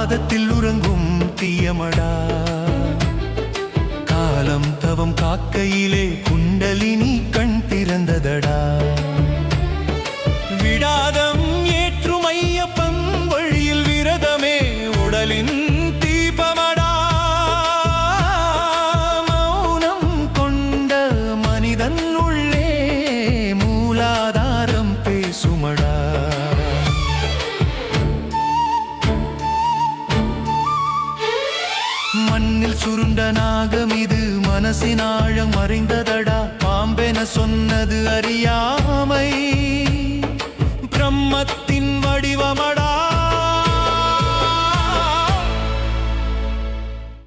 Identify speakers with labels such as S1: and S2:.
S1: பாதத்தில் உறங்கும் தீயமடா. காலம் தவம் காக்கையிலே குண்டலினி கண் திறந்ததடா. மண்ணில் சுருண்ட நாகம் இது மனசின் ஆழம் மறைந்ததடா பாம்பென சொன்ன